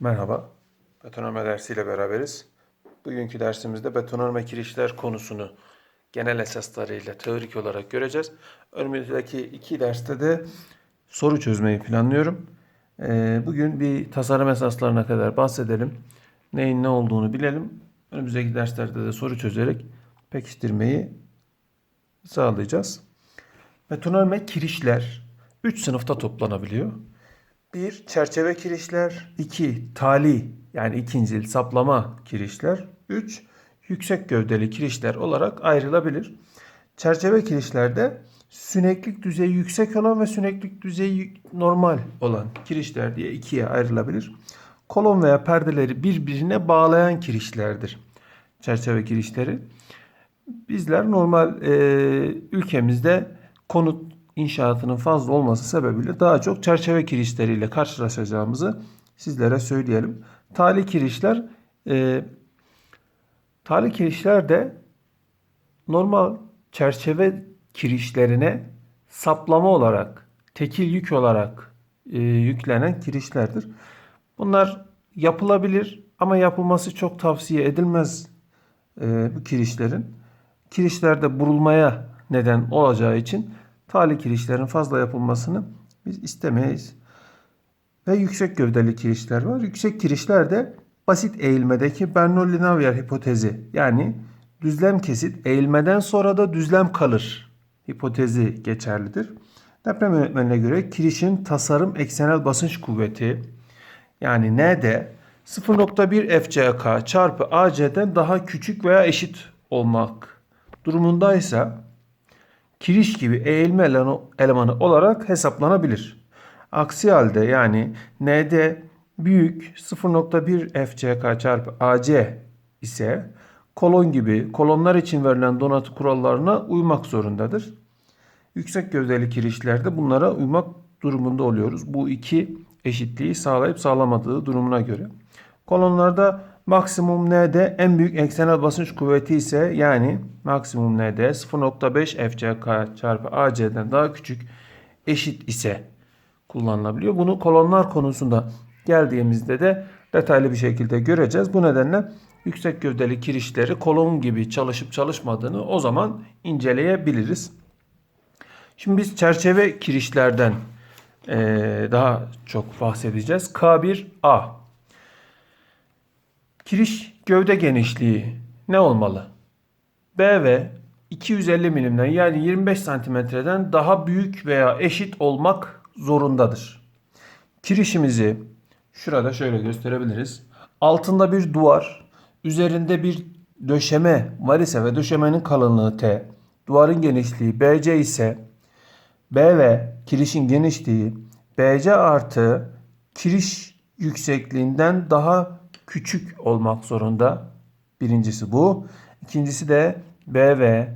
Merhaba, betonarme dersiyle beraberiz. Bugünkü dersimizde betonarme kirişler konusunu genel esaslarıyla teorik olarak göreceğiz. Önümüzdeki iki derste de soru çözmeyi planlıyorum. Ee, Bugün bir tasarım esaslarına kadar bahsedelim. Neyin ne olduğunu bilelim. Önümüzdeki derslerde de soru çözerek pekiştirmeyi sağlayacağız. Betonarme kirişler 3 sınıfta toplanabiliyor. 1. Çerçeve kirişler. 2. Tali yani ikincil saplama kirişler. 3. Yüksek gövdeli kirişler olarak ayrılabilir. Çerçeve kirişlerde süneklik düzeyi yüksek olan ve süneklik düzeyi normal olan kirişler diye ikiye ayrılabilir. Kolon veya perdeleri birbirine bağlayan kirişlerdir. Çerçeve kirişleri. Bizler normal e, ülkemizde konut inşaatının fazla olması sebebiyle daha çok çerçeve kirişleriyle karşılaşacağımızı sizlere söyleyelim. Tali kirişler e, tali kirişler de normal çerçeve kirişlerine saplama olarak, tekil yük olarak e, yüklenen kirişlerdir. Bunlar yapılabilir ama yapılması çok tavsiye edilmez e, bu kirişlerin. Kirişlerde burulmaya neden olacağı için tali kirişlerin fazla yapılmasını biz istemeyiz. Ve yüksek gövdeli kirişler var. Yüksek kirişler de basit eğilmedeki Bernoulli-Navier hipotezi yani düzlem kesit eğilmeden sonra da düzlem kalır hipotezi geçerlidir. Deprem yönetmenine göre kirişin tasarım eksenel basınç kuvveti yani N'de 0.1 FCK çarpı AC'den daha küçük veya eşit olmak durumundaysa kiriş gibi eğilme elemanı, olarak hesaplanabilir. Aksi halde yani N'de büyük 0.1 FCK çarpı AC ise kolon gibi kolonlar için verilen donatı kurallarına uymak zorundadır. Yüksek gövdeli kirişlerde bunlara uymak durumunda oluyoruz. Bu iki eşitliği sağlayıp sağlamadığı durumuna göre. Kolonlarda maksimum N'de en büyük eksenel basınç kuvveti ise yani maksimum N'de 0.5 FCK çarpı AC'den daha küçük eşit ise kullanılabiliyor. Bunu kolonlar konusunda geldiğimizde de detaylı bir şekilde göreceğiz. Bu nedenle yüksek gövdeli kirişleri kolon gibi çalışıp çalışmadığını o zaman inceleyebiliriz. Şimdi biz çerçeve kirişlerden daha çok bahsedeceğiz. K1A Kiriş gövde genişliği ne olmalı? B ve 250 milimden yani 25 santimetreden daha büyük veya eşit olmak zorundadır. Kirişimizi şurada şöyle gösterebiliriz. Altında bir duvar, üzerinde bir döşeme var ise ve döşemenin kalınlığı T, duvarın genişliği BC ise B ve kirişin genişliği BC artı kiriş yüksekliğinden daha küçük olmak zorunda. Birincisi bu. İkincisi de B ve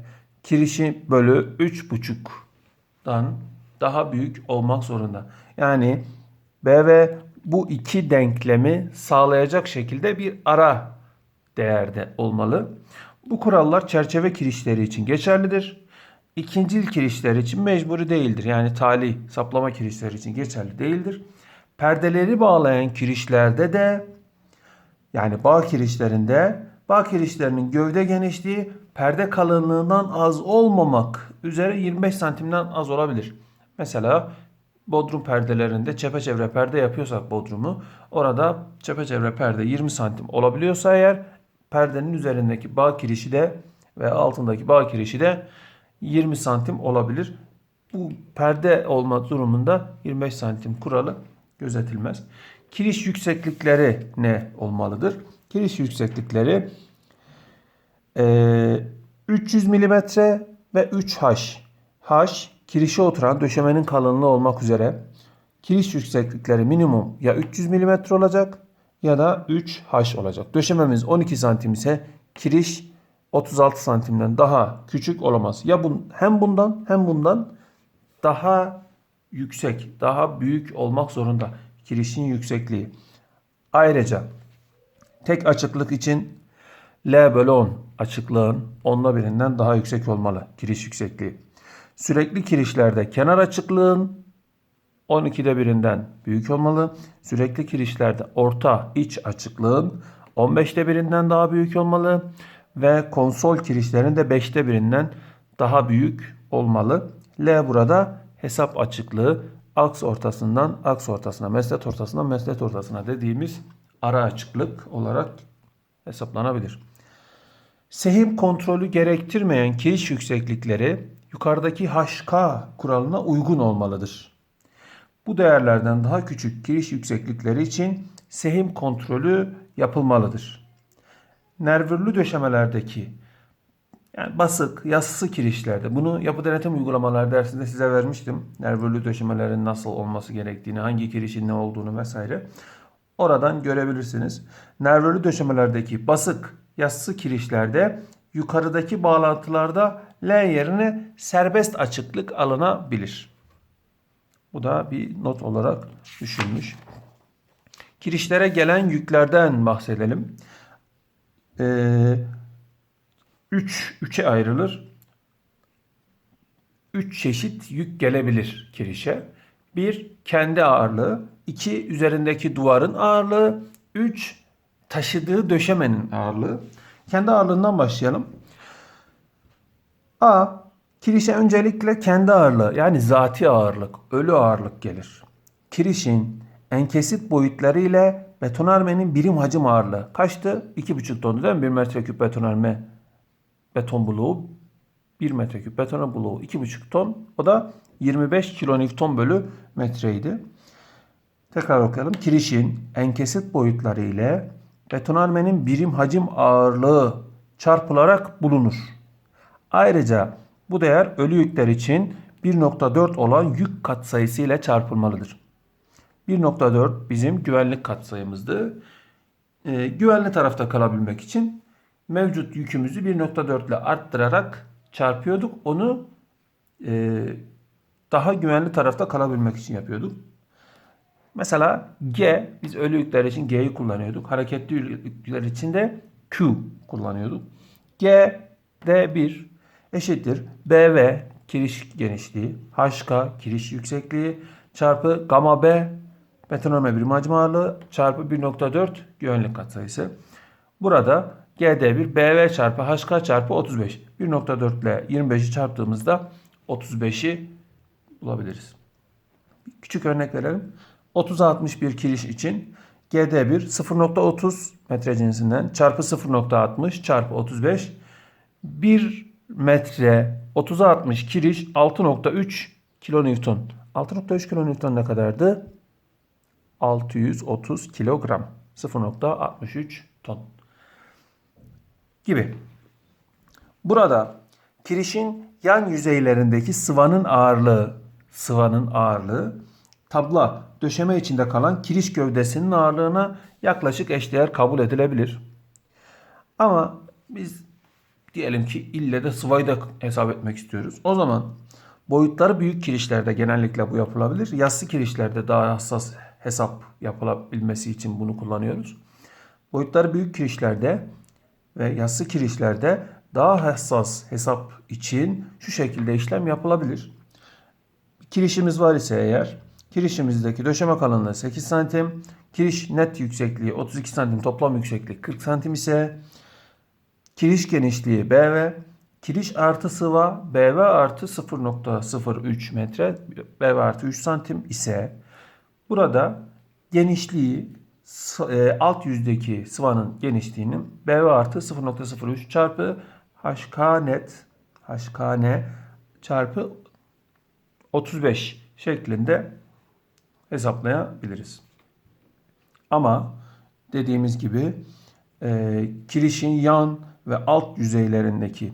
kirişi bölü 3,5'dan daha büyük olmak zorunda. Yani B ve bu iki denklemi sağlayacak şekilde bir ara değerde olmalı. Bu kurallar çerçeve kirişleri için geçerlidir. İkincil kirişler için mecburi değildir. Yani tali saplama kirişleri için geçerli değildir. Perdeleri bağlayan kirişlerde de yani bağ kirişlerinde bağ kirişlerinin gövde genişliği perde kalınlığından az olmamak üzere 25 santimden az olabilir. Mesela bodrum perdelerinde çepeçevre perde yapıyorsak bodrumu orada çepeçevre perde 20 santim olabiliyorsa eğer perdenin üzerindeki bağ kirişi de ve altındaki bağ kirişi de 20 santim olabilir. Bu perde olma durumunda 25 santim kuralı gözetilmez. Kiriş yükseklikleri ne olmalıdır? Kiriş yükseklikleri e, 300 mm ve 3H. H kirişe oturan döşemenin kalınlığı olmak üzere kiriş yükseklikleri minimum ya 300 mm olacak ya da 3H olacak. Döşememiz 12 santim ise kiriş 36 santimden daha küçük olamaz. Ya bun, hem bundan hem bundan daha yüksek, daha büyük olmak zorunda kirişin yüksekliği. Ayrıca tek açıklık için L bölü 10 açıklığın onla birinden daha yüksek olmalı kiriş yüksekliği. Sürekli kirişlerde kenar açıklığın 12'de birinden büyük olmalı. Sürekli kirişlerde orta iç açıklığın 15'te birinden daha büyük olmalı. Ve konsol kirişlerin de 5'te birinden daha büyük olmalı. L burada hesap açıklığı aks ortasından aks ortasına, mesnet ortasından mesnet ortasına dediğimiz ara açıklık olarak hesaplanabilir. Sehim kontrolü gerektirmeyen kiriş yükseklikleri yukarıdaki HK kuralına uygun olmalıdır. Bu değerlerden daha küçük giriş yükseklikleri için sehim kontrolü yapılmalıdır. Nervürlü döşemelerdeki yani basık, yassı kirişlerde bunu yapı denetim uygulamalar dersinde size vermiştim. Nervürlü döşemelerin nasıl olması gerektiğini, hangi kirişin ne olduğunu vesaire. Oradan görebilirsiniz. Nervürlü döşemelerdeki basık, yassı kirişlerde yukarıdaki bağlantılarda L yerine serbest açıklık alınabilir. Bu da bir not olarak düşünmüş. Kirişlere gelen yüklerden bahsedelim. 3 ee, 3'e ayrılır. 3 çeşit yük gelebilir kirişe. 1 kendi ağırlığı, 2 üzerindeki duvarın ağırlığı, 3 taşıdığı döşemenin ağırlığı. Kendi ağırlığından başlayalım. A. Kirişe öncelikle kendi ağırlığı yani zati ağırlık, ölü ağırlık gelir. Kirişin enkesit boyutları ile betonarmenin birim hacim ağırlığı kaçtı? 2,5 tondu değil mi? 1 metreküp betonarme beton bloğu 1 metreküp beton bloğu 2,5 ton. O da 25 kilonewton bölü metreydi. Tekrar okuyalım. Kirişin enkesit boyutları ile betonarmenin birim hacim ağırlığı çarpılarak bulunur. Ayrıca bu değer ölü yükler için 1.4 olan yük katsayısı ile çarpılmalıdır. 1.4 bizim güvenlik katsayımızdı. Ee, güvenli tarafta kalabilmek için mevcut yükümüzü 1.4 ile arttırarak çarpıyorduk. Onu e, daha güvenli tarafta kalabilmek için yapıyorduk. Mesela G, biz ölü yükler için G'yi kullanıyorduk. Hareketli yükler için de Q kullanıyorduk. G, D1 eşittir BV kiriş genişliği, HK kiriş yüksekliği çarpı gamma B betonarme birim hacim ağırlığı çarpı 1.4 güvenlik katsayısı. Burada GD1 BV çarpı HK çarpı 35. 1.4 ile 25'i çarptığımızda 35'i bulabiliriz. Küçük örnek verelim. 30'a 61 kiriş için GD1 0.30 metre cinsinden çarpı 0.60 çarpı 35 1 metre 30'a 60 kiriş 6.3 kilonewton. 6.3 kilonewton ne kadardı? 630 kilogram. 0.63 ton gibi. Burada kirişin yan yüzeylerindeki sıvanın ağırlığı, sıvanın ağırlığı tabla döşeme içinde kalan kiriş gövdesinin ağırlığına yaklaşık eşdeğer kabul edilebilir. Ama biz diyelim ki ille de sıvayı da hesap etmek istiyoruz. O zaman boyutları büyük kirişlerde genellikle bu yapılabilir. Yassı kirişlerde daha hassas hesap yapılabilmesi için bunu kullanıyoruz. Boyutları büyük kirişlerde ve yassı kirişlerde daha hassas hesap için şu şekilde işlem yapılabilir. Kirişimiz var ise eğer kirişimizdeki döşeme kalınlığı 8 santim, kiriş net yüksekliği 32 santim, toplam yüksekliği 40 santim ise kiriş genişliği BV, kiriş artı sıva BV artı 0.03 metre, BV artı 3 santim ise burada genişliği alt yüzdeki sıvanın genişliğinin BV artı 0.03 çarpı HK net HK ne çarpı 35 şeklinde hesaplayabiliriz. Ama dediğimiz gibi e, kirişin yan ve alt yüzeylerindeki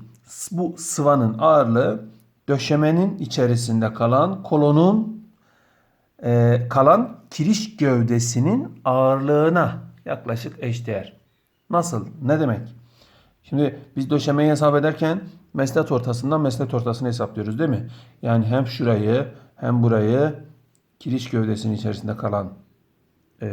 bu sıvanın ağırlığı döşemenin içerisinde kalan kolonun e, kalan kiriş gövdesinin ağırlığına yaklaşık eşdeğer. Nasıl? Ne demek? Şimdi biz döşemeyi hesap ederken mesnet ortasından mesnet ortasını hesaplıyoruz değil mi? Yani hem şurayı hem burayı kiriş gövdesinin içerisinde kalan e,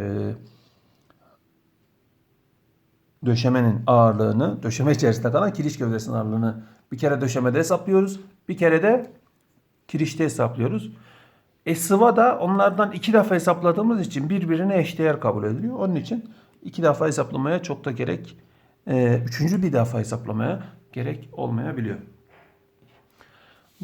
döşemenin ağırlığını, döşeme içerisinde kalan kiriş gövdesinin ağırlığını bir kere döşemede hesaplıyoruz. Bir kere de kirişte hesaplıyoruz. E sıva da onlardan iki defa hesapladığımız için birbirine eşdeğer kabul ediliyor. Onun için iki defa hesaplamaya çok da gerek, e, üçüncü bir defa hesaplamaya gerek olmayabiliyor.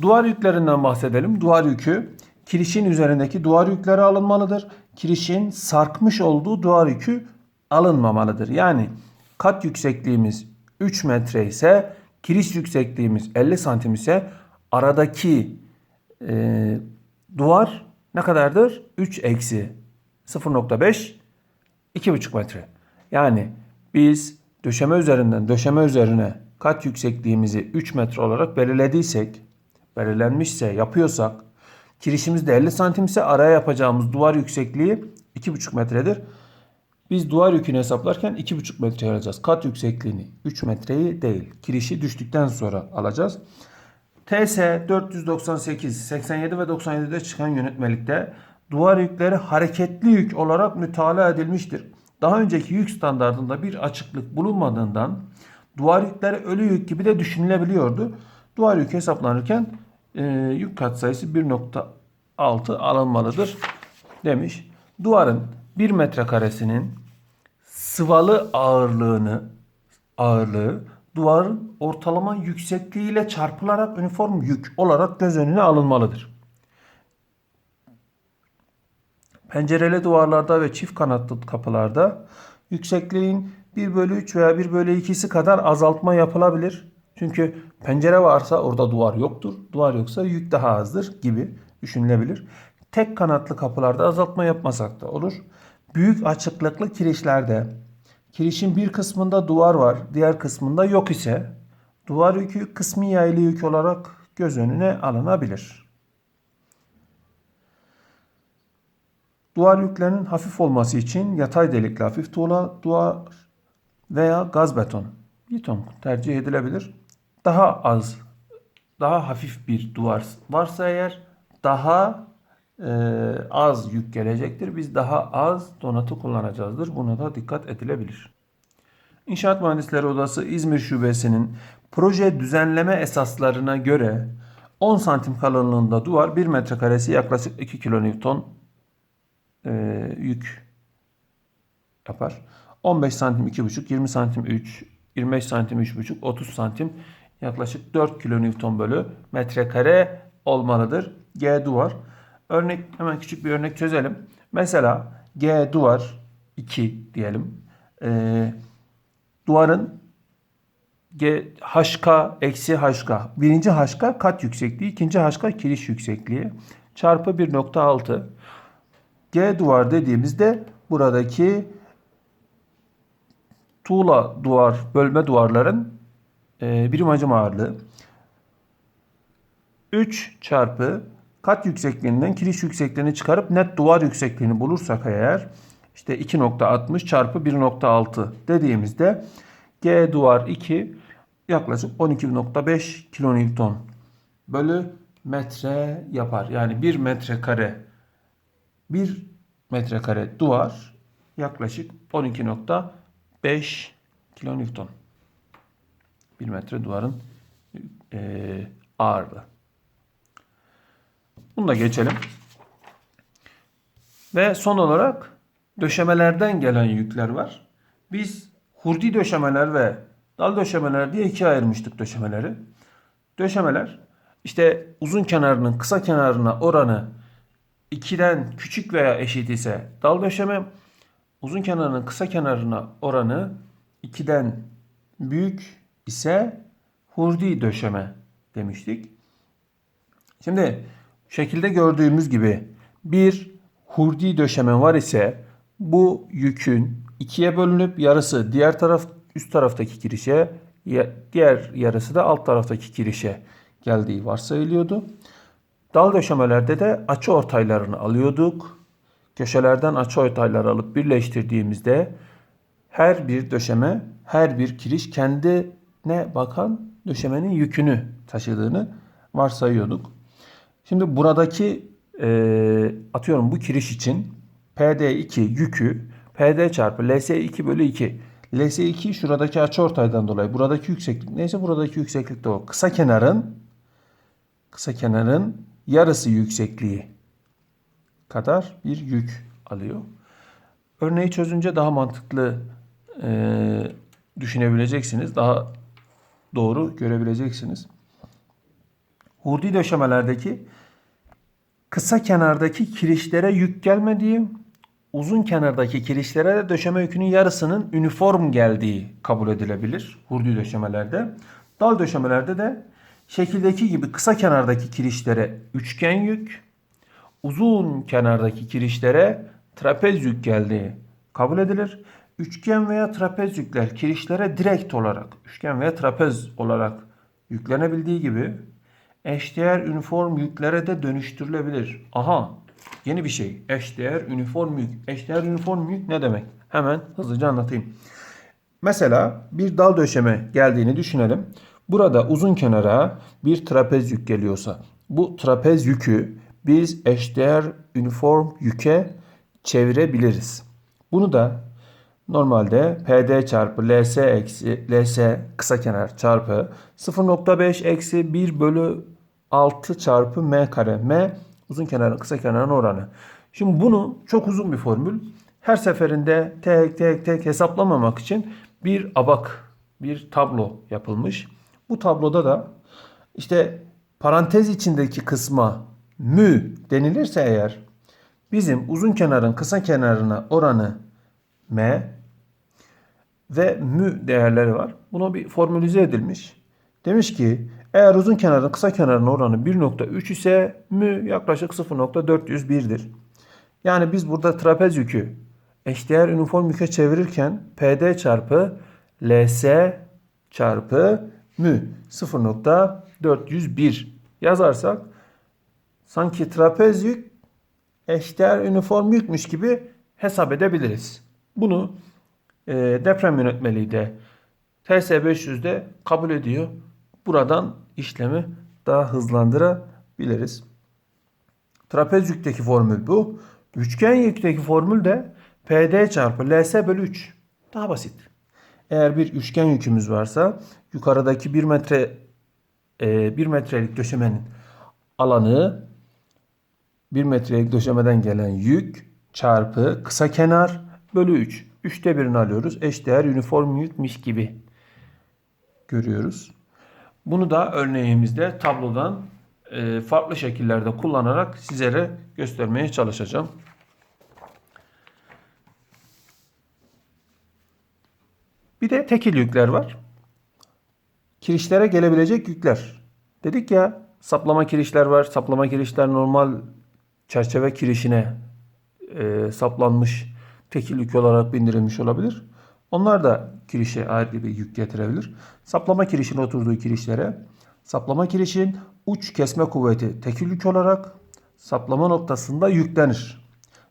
Duvar yüklerinden bahsedelim. Duvar yükü kirişin üzerindeki duvar yükleri alınmalıdır. Kirişin sarkmış olduğu duvar yükü alınmamalıdır. Yani kat yüksekliğimiz 3 metre ise kiriş yüksekliğimiz 50 santim ise aradaki e, duvar ne kadardır? 3 eksi 0.5 2,5 metre. Yani biz döşeme üzerinden döşeme üzerine kat yüksekliğimizi 3 metre olarak belirlediysek, belirlenmişse, yapıyorsak, kirişimiz de 50 santim ise araya yapacağımız duvar yüksekliği 2,5 metredir. Biz duvar yükünü hesaplarken 2,5 metre alacağız. Kat yüksekliğini 3 metreyi değil. Kirişi düştükten sonra alacağız. TS 498, 87 ve 97'de çıkan yönetmelikte duvar yükleri hareketli yük olarak mütalaa edilmiştir. Daha önceki yük standartında bir açıklık bulunmadığından duvar yükleri ölü yük gibi de düşünülebiliyordu. Duvar yükü hesaplanırken e, yük katsayısı 1.6 alınmalıdır demiş. Duvarın 1 metrekaresinin sıvalı ağırlığını ağırlığı duvarın ortalama yüksekliğiyle çarpılarak üniform yük olarak göz önüne alınmalıdır. Pencereli duvarlarda ve çift kanatlı kapılarda yüksekliğin 1 bölü 3 veya 1 bölü 2'si kadar azaltma yapılabilir. Çünkü pencere varsa orada duvar yoktur. Duvar yoksa yük daha azdır gibi düşünülebilir. Tek kanatlı kapılarda azaltma yapmasak da olur. Büyük açıklıklı kirişlerde kirişin bir kısmında duvar var, diğer kısmında yok ise duvar yükü kısmi yaylı yük olarak göz önüne alınabilir. Duvar yüklerinin hafif olması için yatay delikli hafif tuğla, duvar veya gaz beton, beton tercih edilebilir. Daha az, daha hafif bir duvar varsa eğer daha az yük gelecektir. Biz daha az donatı kullanacağızdır. Buna da dikkat edilebilir. İnşaat Mühendisleri Odası İzmir Şubesi'nin proje düzenleme esaslarına göre 10 santim kalınlığında duvar 1 metrekaresi yaklaşık 2 kilonewton e, yük yapar. 15 santim 2,5, 20 santim 3, 25 santim 3,5, 30 santim yaklaşık 4 kilonewton bölü metrekare olmalıdır. G duvar. Örnek hemen küçük bir örnek çözelim. Mesela G duvar 2 diyelim. Ee, duvarın G, HK eksi HK. Birinci HK kat yüksekliği, ikinci HK kiriş yüksekliği çarpı 1.6. G duvar dediğimizde buradaki tuğla duvar, bölme duvarların e, birim hacim ağırlığı 3 çarpı kat yüksekliğinden kiriş yüksekliğini çıkarıp net duvar yüksekliğini bulursak eğer işte 2.60 çarpı 1.6 dediğimizde G duvar 2 yaklaşık 12.5 kilonewton bölü metre yapar. Yani 1 metrekare 1 metrekare duvar yaklaşık 12.5 kilonewton. 1 metre duvarın e, ağırlığı. Bunu da geçelim. Ve son olarak döşemelerden gelen yükler var. Biz hurdi döşemeler ve dal döşemeler diye ikiye ayırmıştık döşemeleri. Döşemeler işte uzun kenarının kısa kenarına oranı 2'den küçük veya eşit ise dal döşeme, uzun kenarının kısa kenarına oranı 2'den büyük ise hurdi döşeme demiştik. Şimdi şekilde gördüğümüz gibi bir hurdi döşeme var ise bu yükün ikiye bölünüp yarısı diğer taraf üst taraftaki kirişe diğer yarısı da alt taraftaki kirişe geldiği varsayılıyordu. Dal döşemelerde de açı ortaylarını alıyorduk. Köşelerden açı ortayları alıp birleştirdiğimizde her bir döşeme, her bir kiriş kendine bakan döşemenin yükünü taşıdığını varsayıyorduk. Şimdi buradaki e, atıyorum bu kiriş için PD2 yükü PD çarpı LS2 bölü 2. LS2 şuradaki açıortaydan dolayı buradaki yükseklik neyse buradaki yükseklik de o. Kısa kenarın kısa kenarın yarısı yüksekliği kadar bir yük alıyor. Örneği çözünce daha mantıklı e, düşünebileceksiniz. Daha doğru görebileceksiniz. Hurdi döşemelerdeki kısa kenardaki kirişlere yük gelmediği, uzun kenardaki kirişlere de döşeme yükünün yarısının üniform geldiği kabul edilebilir hurdi döşemelerde. Dal döşemelerde de şekildeki gibi kısa kenardaki kirişlere üçgen yük, uzun kenardaki kirişlere trapez yük geldiği kabul edilir. Üçgen veya trapez yükler kirişlere direkt olarak, üçgen veya trapez olarak yüklenebildiği gibi eşdeğer üniform yüklere de dönüştürülebilir. Aha yeni bir şey. Eşdeğer üniform yük. Eşdeğer üniform yük ne demek? Hemen hızlıca anlatayım. Mesela bir dal döşeme geldiğini düşünelim. Burada uzun kenara bir trapez yük geliyorsa bu trapez yükü biz eşdeğer üniform yüke çevirebiliriz. Bunu da normalde PD çarpı LS eksi LS kısa kenar çarpı 0.5 eksi 1 bölü 6 çarpı M kare. M uzun kenarın kısa kenarın oranı. Şimdi bunu çok uzun bir formül. Her seferinde tek tek tek hesaplamamak için bir abak, bir tablo yapılmış. Bu tabloda da işte parantez içindeki kısma mü denilirse eğer bizim uzun kenarın kısa kenarına oranı m ve mü değerleri var. Buna bir formülize edilmiş. Demiş ki eğer uzun kenarın kısa kenarın oranı 1.3 ise mü yaklaşık 0.401'dir. Yani biz burada trapez yükü eşdeğer üniform yüke çevirirken PD çarpı LS çarpı mü 0.401 yazarsak sanki trapez yük eşdeğer üniform yükmüş gibi hesap edebiliriz. Bunu e, deprem yönetmeliği de TS500'de kabul ediyor. Buradan işlemi daha hızlandırabiliriz. Trapez yükteki formül bu. Üçgen yükteki formül de PD çarpı LS bölü 3. Daha basit. Eğer bir üçgen yükümüz varsa yukarıdaki 1 metre e, 1 metrelik döşemenin alanı 1 metrelik döşemeden gelen yük çarpı kısa kenar bölü 3. 3'te birini alıyoruz. Eşdeğer üniform yükmüş gibi görüyoruz. Bunu da örneğimizde tablodan e, farklı şekillerde kullanarak sizlere göstermeye çalışacağım. Bir de tekil yükler var. Kirişlere gelebilecek yükler. Dedik ya saplama kirişler var. Saplama kirişler normal çerçeve kirişine e, saplanmış tekil yük olarak bindirilmiş olabilir. Onlar da kirişe ayrı bir yük getirebilir. Saplama kirişin oturduğu kirişlere saplama kirişin uç kesme kuvveti tekil yük olarak saplama noktasında yüklenir.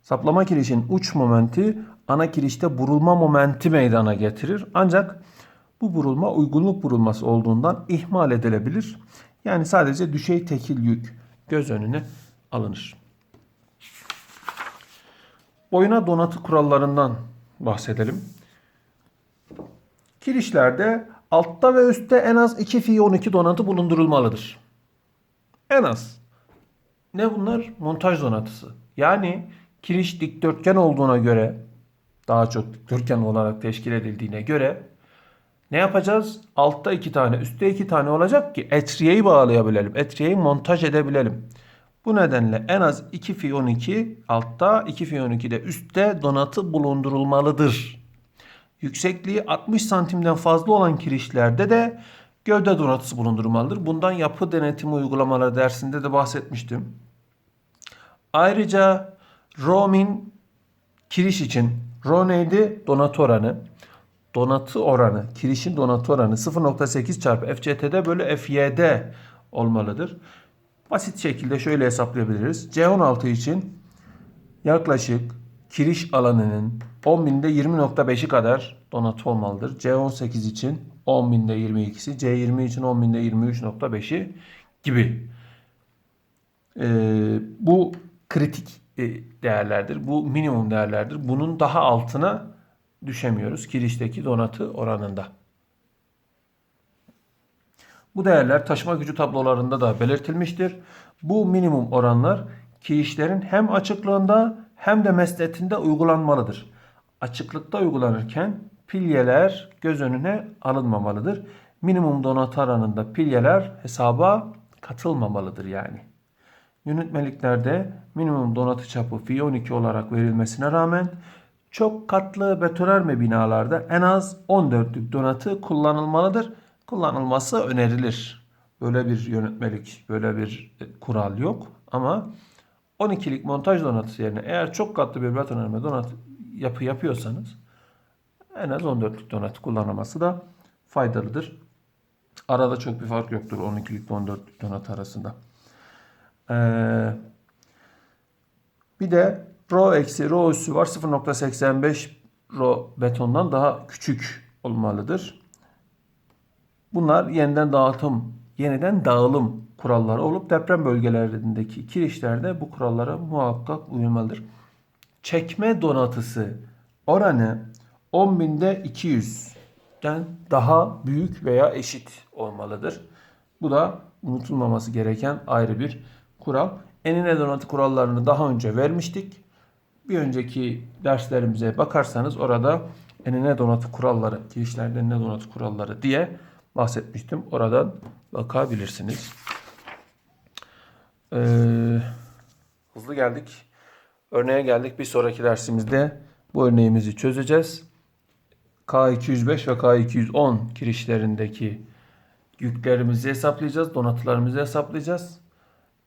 Saplama kirişin uç momenti ana kirişte burulma momenti meydana getirir. Ancak bu burulma uygunluk burulması olduğundan ihmal edilebilir. Yani sadece düşey tekil yük göz önüne alınır. Boyuna donatı kurallarından bahsedelim. Kirişlerde altta ve üstte en az 2 fi 12 donatı bulundurulmalıdır. En az. Ne bunlar? Montaj donatısı. Yani kiriş dikdörtgen olduğuna göre daha çok dikdörtgen olarak teşkil edildiğine göre ne yapacağız? Altta iki tane, üstte iki tane olacak ki etriyeyi bağlayabilelim. Etriyeyi montaj edebilelim. Bu nedenle en az 2 fi 12 altta 2 fi 12 de üstte donatı bulundurulmalıdır. Yüksekliği 60 santimden fazla olan kirişlerde de gövde donatısı bulundurulmalıdır. Bundan yapı denetimi uygulamaları dersinde de bahsetmiştim. Ayrıca Romin kiriş için Rho neydi? Donatı oranı. Donatı oranı, kirişin donatı oranı 0.8 çarpı FCT'de bölü FYD olmalıdır. Basit şekilde şöyle hesaplayabiliriz. C16 için yaklaşık kiriş alanının 10.000'de 20.5'i kadar donatı olmalıdır. C18 için 10.000'de 22'si, C20 için 10.000'de 23.5'i gibi. Ee, bu kritik e, değerlerdir. Bu minimum değerlerdir. Bunun daha altına düşemiyoruz kirişteki donatı oranında. Bu değerler taşıma gücü tablolarında da belirtilmiştir. Bu minimum oranlar kirişlerin hem açıklığında hem de mesnetinde uygulanmalıdır. Açıklıkta uygulanırken pilyeler göz önüne alınmamalıdır. Minimum donatı alanında pilyeler hesaba katılmamalıdır yani. Yönetmeliklerde minimum donatı çapı fi 12 olarak verilmesine rağmen çok katlı betonarme binalarda en az 14'lük donatı kullanılmalıdır. Kullanılması önerilir. Böyle bir yönetmelik, böyle bir e, kural yok ama 12'lik montaj donatısı yerine eğer çok katlı bir betonarme donatı yapı yapıyorsanız en az 14'lük donatı kullanılması da faydalıdır. Arada çok bir fark yoktur 12'lik ile 14'lük donatı arasında. Ee, bir de rho eksi rho üssü var 0.85 rho betondan daha küçük olmalıdır. Bunlar yeniden dağıtım, yeniden dağılım kuralları olup deprem bölgelerindeki kirişlerde bu kurallara muhakkak uyulmalıdır. Çekme donatısı oranı 10.000'de 200'den daha büyük veya eşit olmalıdır. Bu da unutulmaması gereken ayrı bir kural. Enine donatı kurallarını daha önce vermiştik. Bir önceki derslerimize bakarsanız orada enine donatı kuralları, kirişlerde enine donatı kuralları diye bahsetmiştim. Oradan bakabilirsiniz. Ee, hızlı geldik. Örneğe geldik. Bir sonraki dersimizde bu örneğimizi çözeceğiz. K205 ve K210 kirişlerindeki yüklerimizi hesaplayacağız. Donatılarımızı hesaplayacağız.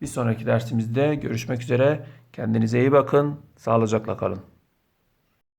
Bir sonraki dersimizde görüşmek üzere. Kendinize iyi bakın. Sağlıcakla kalın.